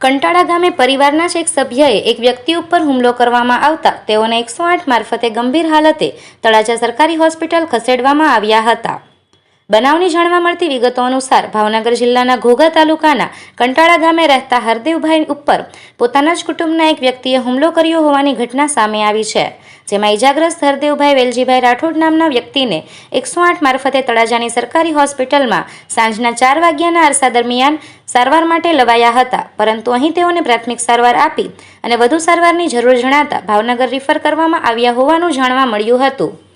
કંટાળા ગામે પરિવારના જ એક સભ્યએ એક વ્યક્તિ ઉપર હુમલો કરવામાં આવતા તેઓને એકસો આઠ મારફતે ગંભીર હાલતે તળાજા સરકારી હોસ્પિટલ ખસેડવામાં આવ્યા હતા. બનાવની જાણવા મળતી વિગતો અનુસાર ભાવનગર જિલ્લાના ઘોઘા તાલુકાના કંટાળા ગામે રહેતા હરદેવભાઈ ઉપર પોતાના જ કુટુંબના એક વ્યક્તિએ હુમલો કર્યો હોવાની ઘટના સામે આવી છે. જેમાં ઇજાગ્રસ્ત હરદેવભાઈ વેલજીભાઈ રાઠોડ નામના વ્યક્તિને એકસો આઠ મારફતે તળાજાની સરકારી હોસ્પિટલમાં સાંજના ચાર વાગ્યાના અરસા દરમિયાન સારવાર માટે લવાયા હતા. પરંતુ અહીં તેઓને પ્રાથમિક સારવાર આપી અને વધુ સારવારની જરૂર જણાતા ભાવનગર રિફર કરવામાં આવ્યા હોવાનું જાણવા મળ્યું હતું.